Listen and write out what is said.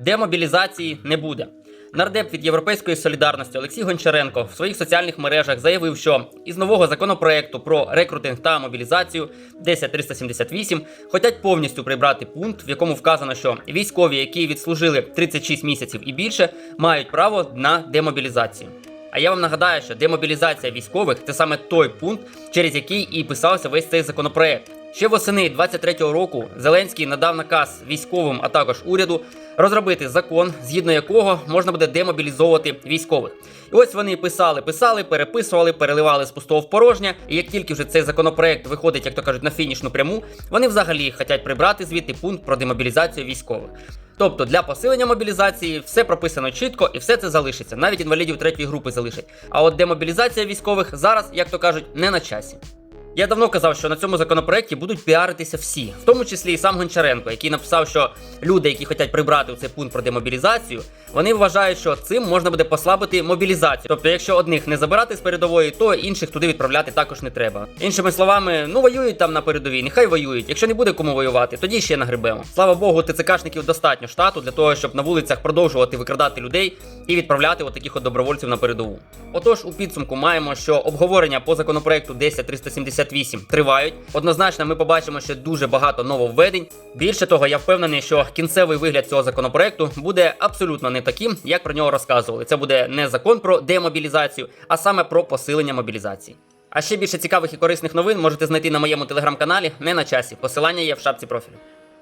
демобілізації не буде. Нардеп від Європейської солідарності Олексій Гончаренко в своїх соціальних мережах заявив, що із нового законопроекту про рекрутинг та мобілізацію 10378 хотять повністю прибрати пункт, в якому вказано, що військові, які відслужили 36 місяців і більше, мають право на демобілізацію. А я вам нагадаю, що демобілізація військових це саме той пункт, через який і писався весь цей законопроект. Ще восени 23-го року Зеленський надав наказ військовим, а також уряду розробити закон, згідно якого можна буде демобілізовувати військових. І ось вони писали, писали, переписували, переливали з пустого в порожнє. І як тільки вже цей законопроект виходить, як то кажуть, на фінішну пряму, вони взагалі хочуть прибрати звідти пункт про демобілізацію військових. Тобто для посилення мобілізації все прописано чітко і все це залишиться. Навіть інвалідів третьої групи залишать. А от демобілізація військових зараз, як то кажуть, не на часі. Я давно казав, що на цьому законопроекті будуть піаритися всі, в тому числі і сам Гончаренко, який написав, що люди, які хочуть прибрати цей пункт про демобілізацію, вони вважають, що цим можна буде послабити мобілізацію. Тобто, якщо одних не забирати з передової, то інших туди відправляти також не треба. Іншими словами, ну воюють там на передовій, нехай воюють. Якщо не буде кому воювати, тоді ще нагребемо. Слава Богу, ТЦКшників достатньо штату для того, щоб на вулицях продовжувати викрадати людей і відправляти от таких от добровольців на передову. Отож, у підсумку маємо, що обговорення по законопроекту 10378 тривають. Однозначно, ми побачимо ще дуже багато нововведень. Більше того, я впевнений, що кінцевий вигляд цього законопроекту буде абсолютно не таким, як про нього розказували. Це буде не закон про демобілізацію, а саме про посилення мобілізації. А ще більше цікавих і корисних новин можете знайти на моєму телеграм-каналі не на часі. Посилання є в шапці профілю.